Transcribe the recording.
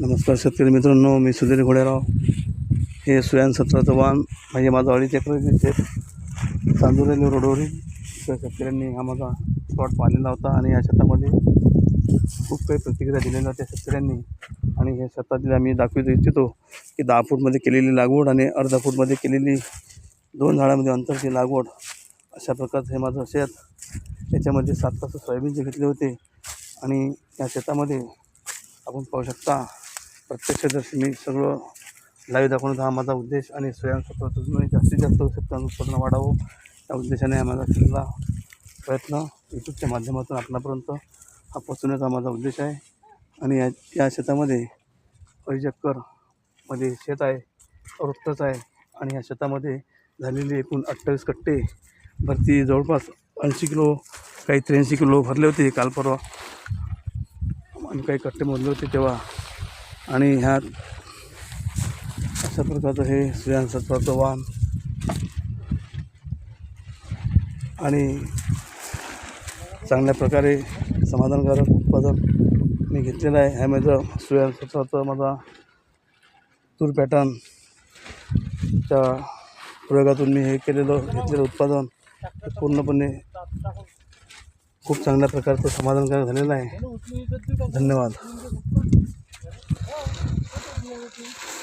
नमस्कार शेतकरी मित्रांनो मी सुधीर घोडेराव. हे सुयान सत्राचं वाहन म्हणजे माझं अडीच एकर शेत चांदुरेली रोडवरील त्या शेतकऱ्यांनी हा माझा प्लॉट पाहिलेला होता आणि या शेतामध्ये खूप काही प्रतिक्रिया दिलेल्या होत्या शेतकऱ्यांनी. आणि ह्या शेतातील आम्ही दाखवू इच्छितो की दहा फूटमध्ये केलेली लागवड आणि अर्धा फूटमध्ये केलेली दोन झाडामध्ये अंतरची लागवड अशा प्रकारचं हे माझं शेत. याच्यामध्ये सात तास सोयाबीनचे घेतले होते. आणि या शेतामध्ये आपण पाहू शकता प्रत्यक्षदर्शी मी सगळं लाईव्ह दाखवण्याचा हा माझा उद्देश आणि स्वयंसत्वातून जास्तीत जास्त शेतकऱ्यांचं उत्पन्न वाढावं. या उद्देशाने माझा केलेला प्रयत्न यूट्यूबच्या माध्यमातून आपणापर्यंत हा पोचवण्याचा माझा उद्देश आहे. आणि या या शेतामध्ये अडीच शेत आहे वृत्तच आहे. आणि या शेतामध्ये झालेले एकूण अठ्ठावीस कट्टे भरती जवळपास ऐंशी किलो काही त्र्याऐंशी किलो भरले होते. काल परवा आणि काही कट्टे मोजले होते तेव्हा आणि ह्यात अशा प्रकारचं हे स्त्रियांसत्वाचं वाहन. आणि चांगल्या प्रकारे समाधानकारक उत्पादन मी घेतलेलं आहे. ह्या माझं स्त्रियांसत्वाचं माझा तूर पॅटर्नच्या प्रयोगातून मी हे केलेलं घेतलेलं उत्पादन पूर्णपणे खूप चांगल्या प्रकारचं समाधानकारक झालेलं आहे. धन्यवाद. jogo.